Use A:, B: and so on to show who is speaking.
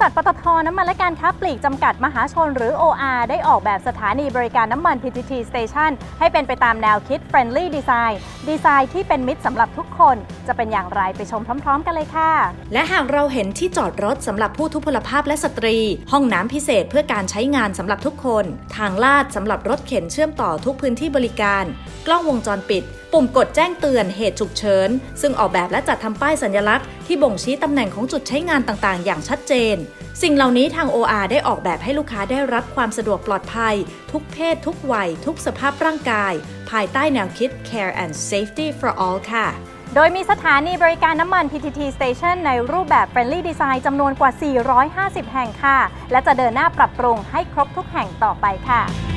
A: ษัทปตทน้ำมันและการค้าปลีกจำกัดมหาชนหรือ OR ได้ออกแบบสถานีบริการน้ำมัน PTT Station ให้เป็นไปตามแนวคิด Friendly Design ดีไซน์ที่เป็นมิตรสำหรับทุกคน จะเป็นอย่างไรไปชมพร้อม ๆ กันเลยค่ะ
B: และหากเราเห็นที่จอดรถสำหรับผู้ทุพพลภาพและสตรี ห้องน้ำพิเศษเพื่อการใช้งานสำหรับทุกคน ทางลาดสำหรับรถเข็นเชื่อมต่อทุกพื้นที่บริการ กล้องวงจรปิด ปุ่มกดแจ้งเตือนเหตุฉุกเฉิน ซึ่งออกแบบและจัดทำป้ายสัญลักษณ์ที่บ่งชี้ตำแหน่งของจุดใช้งานต่างๆ อย่างชัดเจน สิ่งเหล่านี้ทาง OR ได้ออกแบบให้ลูกค้าได้รับความสะดวกปลอดภัย ทุกเพศ ทุกวัย ทุกสภาพร่างกาย ภายใต้แนวคิด Care and Safety for All ค่ะ
A: โดยมีสถานีบริการน้ำมัน PTT Station ในรูปแบบ Friendly Design จำนวนกว่า 450 แห่งค่ะ และจะเดินหน้าปรับปรุงให้ครบทุกแห่งต่อไปค่ะ